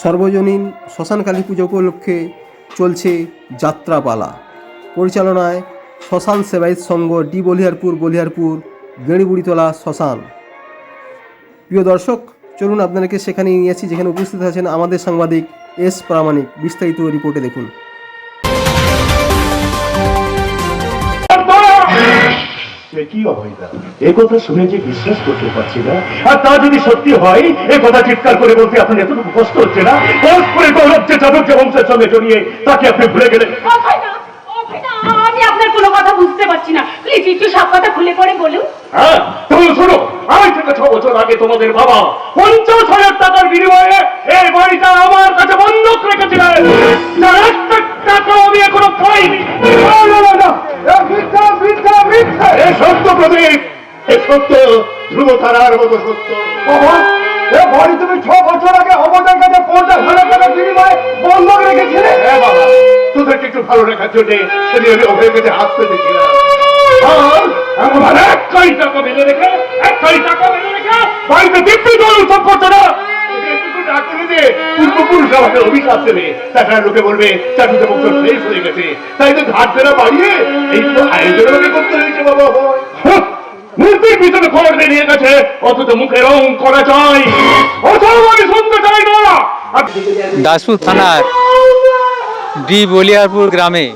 সর্বজনীন শ্মশান কালী পুজো উপলক্ষে চলছে যাত্রাপালা। পরিচালনায় শ্মশান সেবায়ত সংঘ ডি বলিহারপুর বলিহারপুর গেড়িবুড়িতলা শ্মশান। প্রিয় দর্শক, চলুন আপনাদেরকে সেখানে নিয়ে আসি, যেখানে উপস্থিত আছেন আমাদের সাংবাদিক এস প্রামাণিক। বিস্তারিত রিপোর্টে দেখুন। কি অবৈধা? এ কথা শুনে যে বিশ্বাস করতে পারছি না আর তা যদি সত্যি হয় এ কথা চিৎকার করে বলতে আপনার এতটুকু কষ্ট হচ্ছে না? গৌরব যে যাদব যে বংশের সঙ্গে জড়িয়ে তাকে আপনি ভুলে গেলেন। আমি আপনার কোনো কথা বুঝতে পারছি না। প্লিজ একটু সব কথা খুলে করে বলুন। হ্যাঁ তুমি শোনো আজ থেকে ছ বছর আগে তোমাদের বাবা পঞ্চাশ হাজার টাকার বিনিময়ে এই তারার মতো সত্য। বাবা তুমি ছ বছর আগে আমাদের কাছে পঞ্চাশ হাজার টাকার বিনিময়ে বন্ধক রেখেছিলে? হ্যাঁ বাবা তোদেরকে একটু ভালো রাখার জন্য সেদিন আমি অভয়ের কাছে হাত পেতেছিলাম আমার এক কোটি টাকা মেলে রেখে এক কোটি টাকা মেলে রেখে বাড়িতে দিব্যি দল উৎসব করছে না। এটুকু না করে দে, পূর্বপুরুষ আমাকে অভিশাপ দেবে। তাছাড়া লোকে বলবে চাটুতে বংশ শেষ হয়ে গেছে। তাই তো ঘাট দেনা বাড়িয়ে এই আয়োজন করতে হয়েছে বাবা। মূর্তির পিছনে খবর নিয়ে গেছে। অথচ মুখে রং করা চাই। অথচ আমি শুনতে চাই না। দাসপুর থানার ডি বলিয়ারপুর গ্রামে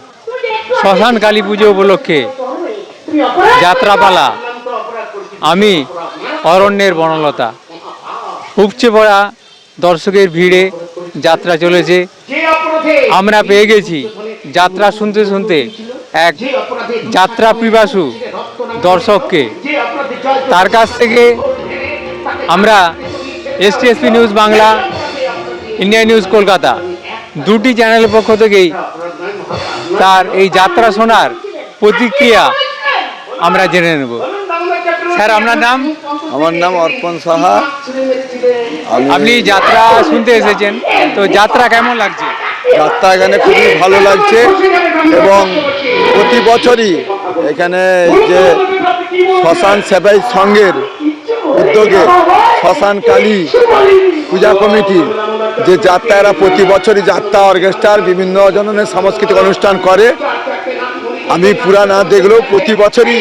শ্মশান কালী পুজো উপলক্ষে যাত্রাপালা। আমি অরণ্যের বনলতা। উপচে পড়া দর্শকের ভিড়ে যাত্রা চলেছে। আমরা পেয়ে গেছি যাত্রা শুনতে শুনতে এক যাত্রা পিপাসু দর্শককে। তার কাছ থেকে আমরা STSP news Bangla India news Kolkata দুটি চ্যানেলের পক্ষ থেকেই তার এই যাত্রা শোনার প্রতিক্রিয়া আমরা জেনে নেব। স্যার আপনার নাম? আমার নাম অর্পণ সাহা। আপনি যাত্রা শুনতে এসেছেন তো যাত্রা কেমন লাগছে? যাত্রা এখানে খুবই ভালো লাগছে এবং প্রতি বছরই এখানে যে শ্মশান সেবাই সংঘের উদ্যোগে শ্মশান কালী পূজা কমিটি, যে যাত্রা এরা প্রতি বছরই যাত্রা অর্কেস্ট্রার বিভিন্ন ধরনের সাংস্কৃতিক অনুষ্ঠান করে, আমি পুরা না দেখলেও প্রতি বছরই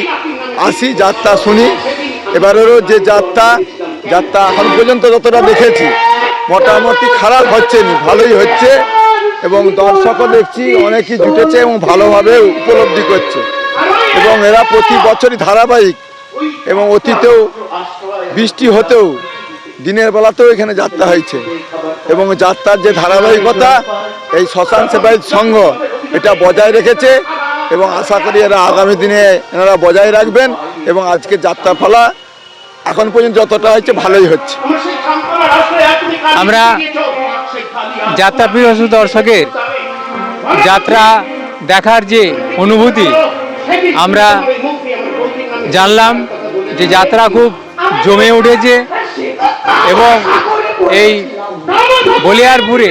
আসি, যাত্রা শুনি। এবারেরও যে যাত্রা যাত্রা এখন পর্যন্ত যতটা দেখেছি, মোটামুটি খারাপ হচ্ছে না ভালোই হচ্ছে এবং দর্শকও দেখছি, অনেকেই জুটেছে এবং ভালোভাবে উপলব্ধি করছে। এবং এরা প্রতি বছরই ধারাবাহিক এবং অতীতেও বৃষ্টি হতেও দিনের বেলাতেও এখানে যাত্রা হয়েছে। এবং যাত্রার যে ধারাবাহিকতা, এই শ্মশান সেবায়ত সংঘ এটা বজায় রেখেছে এবং আশা করি এরা আগামী দিনে এনারা বজায় রাখবেন এবং আজকে যাত্রা ফলা এখন পর্যন্ত যতটা হয়েছে ভালোই হচ্ছে। আমরা যাত্রা পিপাসু দর্শকের যাত্রা দেখার যে অনুভূতি আমরা জানলাম যে যাত্রা খুব জমে উঠেছে এবং এই বলিয়ারপুরে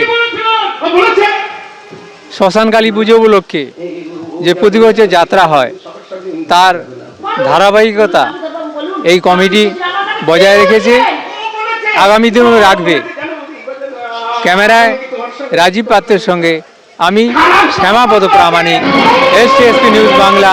শ্মশানকালী পুজো উপলক্ষে যে প্রতি বছর যাত্রা হয়, তার ধারাবাহিকতা এই কমিটি বজায় রেখেছে। আগামী দিনেও রাখবে। ক্যামেরায় রাজীব পাত্রের সঙ্গে আমি শ্যামাপদ প্রামাণিক এসটিএসপি নিউজ বাংলা।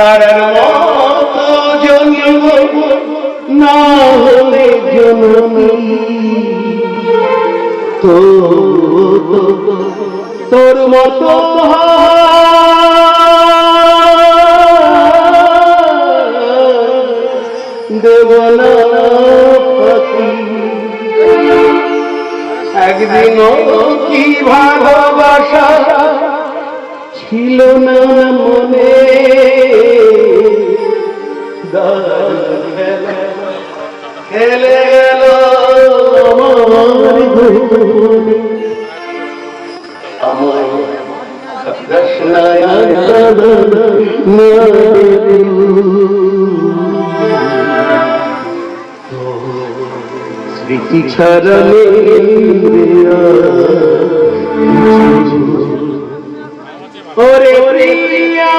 তারার মতো জন্ম না হলে জননী। তো তোর মতো দেবনা একদিন কি ভালোবাসা ছিল না মনে? আমার জীবনে। আমার রসনায় স্মৃতি ছাড়া ওরে প্রিয়া